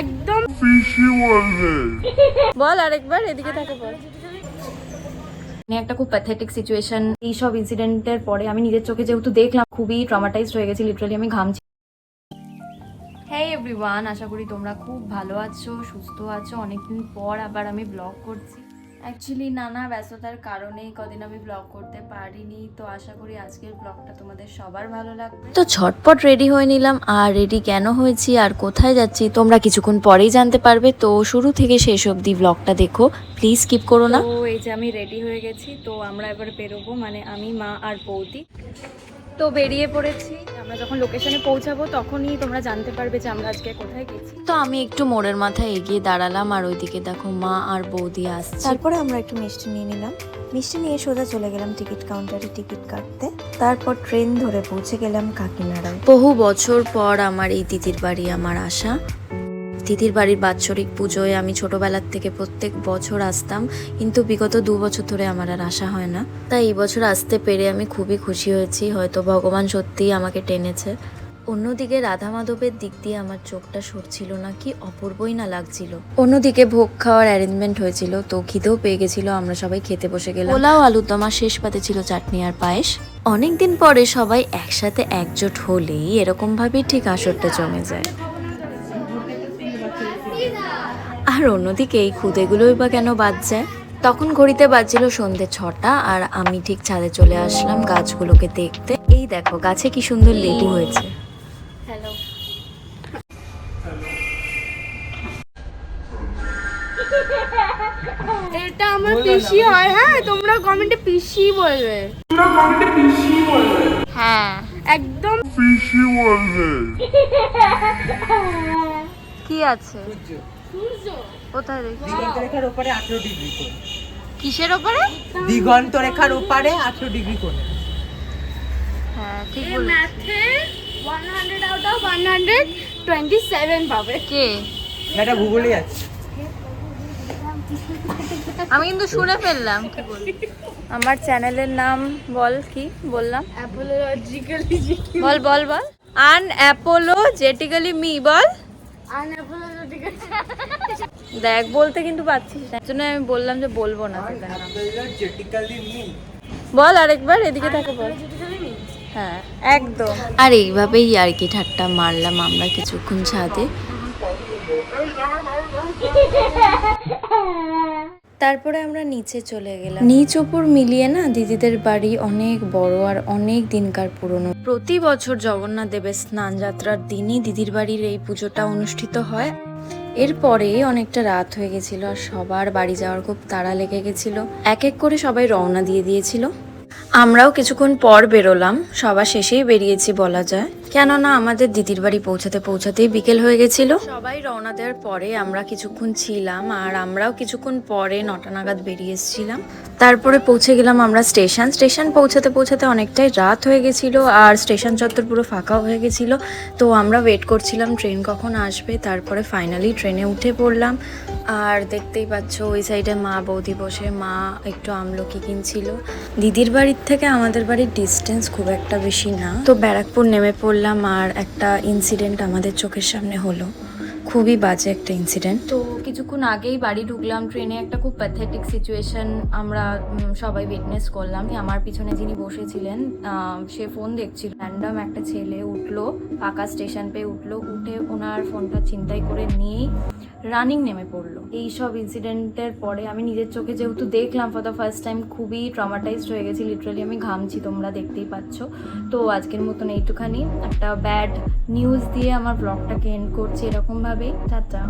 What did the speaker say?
একদম বল আরেকবার এদিকে থাকে বল। একটা খুব প্যাথেটিক সিচুয়েশন এইসব ইনসিডেন্টের পরে আমি নিজের চোখে যেহেতু দেখলাম খুবই ট্রমাটাইজড হয়ে গেছি লিটারালি আমি ঘামছি। হ্যাঁ এভরিওয়ান আশা করি তোমরা খুব ভালো আছো সুস্থ আছো। অনেকদিন পর আবার আমি ব্লগ করছি। অ্যাকচুয়ালি নানা ব্যস্ততার কারণেই কদিন আমি ব্লগ করতে পারিনি তো আশা করি আজকের ব্লগটা তোমাদের সবার ভালো লাগবে। তো ঝটপট রেডি হয়ে নিলাম আর রেডি কেন হয়েছি আর কোথায় যাচ্ছি তোমরা কিছুক্ষণ পরেই জানতে পারবে। তো শুরু থেকে শেষ অবধি ব্লগটা দেখো প্লিজ স্কিপ করো না। তো এই যে আমি রেডি হয়ে গেছি তো আমরা এবার বেরোবো মানে আমি মা আর বৌদি। তো বেরিয়ে পড়েছি। আমরা যখন লোকেশনে পৌঁছাবো তখনই তোমরা জানতে পারবে যে আমরা আজকে কোথায় গেছি। তো আমি একটু মোড়ের মাথায় এগিয়ে দাঁড়ালাম আর ওইদিকে দেখো মা আর বৌদি আসছে। তারপরে আমরা একটু মিষ্টি নিয়ে নিলাম। মিষ্টি নিয়ে সোজা চলে গেলাম টিকিট কাউন্টারে টিকিট কাটতে। তারপর ট্রেন ধরে পৌঁছে গেলাম কাকিনাড়ায়। বহু বছর পর আমার এই দিদির বাড়ি আমার আসা দিদির বাড়ির বাৎসরিক পুজোয় আমি ছোটবেলার থেকে প্রত্যেক বছর আসতাম, কিন্তু বিগত দু বছর ধরে আমার আর আসা হয় না। তাই এই বছর আসতে পেরে আমি খুবই খুশি হয়েছি, হয়তো ভগবান সত্যিই আমাকে টেনেছে। অন্যদিকে রাধা মাধবের দিক দিয়ে আমার চোখটা সরছিল না, কি অপূর্বই না লাগছিল। অন্যদিকে ভোগ খাওয়ার অ্যারেঞ্জমেন্ট হয়েছিল, তো খিদেও পেয়ে গেছিল, আমরা সবাই খেতে বসে গেলাম। পোলাও, আলুর দমা, শেষ পাতে ছিল চাটনি আর পায়েস। অনেকদিন পরে সবাই একসাথে একজোট হলেই এরকম ভাবে ঠিক আসরটা জমে যায়। আর অন্যদিকে এই খুদেগুলোই বা কেন বাদ যায়? তখন ঘড়িতে বাজছিল সন্ধে ছটা আর আমি ঠিক ছাদে চলে আসলাম গাছগুলোকে দেখতে। এই দেখো গাছে কি সুন্দর লেবু হয়েছে। হ্যালো এটা আমার পিসি হয় হ্যাঁ তোমরা কমেন্টে পিসি বলবে। হ্যাঁ একদম। পিসি বলবে। কি আছে? কোথায় দেখছি দিগন্ত রেখার ওপরে আঠেরো ডিগ্রি কোণ। কিসের ওপরে? দিগন্ত রেখার ওপারে আঠেরো ডিগ্রি কোণ। হ্যাঁ ঠিক বলেছিস ম্যাথে 100 আউট অফ 127 পাবে। কে? এটা ভূগোলে আছে। আমি কিন্তু শুনে ফেললাম। কি আমার চ্যানেলের নাম বল কি? বললাম। বল বল বল। আন অ্যাপোলজেটিক্যালি মি বল দেখ বলতে কিন্তু পাচ্ছিস না। জন্য আমি বললাম যে বলব না। বল আরেকবার এদিকে থাকে বল হ্যাঁ একদম। আর এইভাবেই আর কি ঠাট্টা মারলাম আমরা কিছুক্ষণ ছাদে। তারপরে আমরা নিচে চলে গেলাম। নিচ ওপর মিলিয়ে না দিদিদের বাড়ি অনেক বড় আর অনেক দিনকার পুরনো। প্রতি বছর জগন্নাথ দেবের স্নান যাত্রার দিনই দিদির বাড়ির এই পুজোটা অনুষ্ঠিত হয়। এরপরে অনেকটা রাত হয়ে গেছিল আর সবার বাড়ি যাওয়ার খুব তাড়া লেগে গেছিল। এক এক করে সবাই রওনা দিয়ে দিয়েছিল। আমরাও কিছুক্ষণ পর বেরোলাম। সবার শেষেই বেরিয়েছি বলা যায়। কেননা আমাদের দিদির বাড়ি পৌঁছাতে পৌঁছাতেই বিকেল হয়ে গেছিল। সবাই রওনা দেওয়ার পরে আমরা কিছুক্ষণ ছিলাম আর আমরাও কিছুক্ষণ পরে নটা নাগাদ বেরিয়ে এসেছিলাম। তারপরে পৌঁছে গেলাম আমরা স্টেশন। স্টেশন পৌঁছাতে পৌঁছাতে অনেকটাই রাত হয়ে গেছিল আর স্টেশন চত্বর পুরো ফাঁকা হয়ে গেছিল। তো আমরা ওয়েট করছিলাম ট্রেন কখন আসবে। তারপরে ফাইনালি ট্রেনে উঠে পড়লাম। আর দেখতেই পাচ্ছ ওই সাইডে মা বৌদি বসে। মা একটু আমলকি কিনছিল। দিদির বাড়ির থেকে আমাদের বাড়ির ডিস্টেন্স খুব একটা বেশি না। তো ব্যারাকপুর নেমে পড়লাম। আর একটা ইনসিডেন্ট আমাদের চোখের সামনে হলো। খুবই বাজে একটা ইনসিডেন্ট তো কিছুক্ষণ আগেই বাড়ি ঢুকলাম ট্রেনে একটা খুব প্যাথেটিক সিচুয়েশন আমরা সবাই উইটনেস করলাম আমার পিছনে যিনি বসেছিলেন সে ফোন দেখছিল। র্যান্ডম একটা ছেলে উঠল, ফাঁকা স্টেশন পেয়ে উঠল, উঠে ওনার ফোনটা চিন্তাই করে নিয়েই রানিং নেমে পড়ল। এই সব ইনসিডেন্টের পরে আমি নিজের চোখে যেহেতু দেখলাম ফর দ্য ফার্স্ট টাইম খুবই ট্রমাটাইজড হয়ে গেছি লিটারালি আমি ঘামছি, তোমরা দেখতেই পাচ্ছ। তো আজকের মতন এইটুখানি, একটা ব্যাড নিউজ দিয়ে আমার ব্লগটাকে এন্ড করছি। হবে টাটা।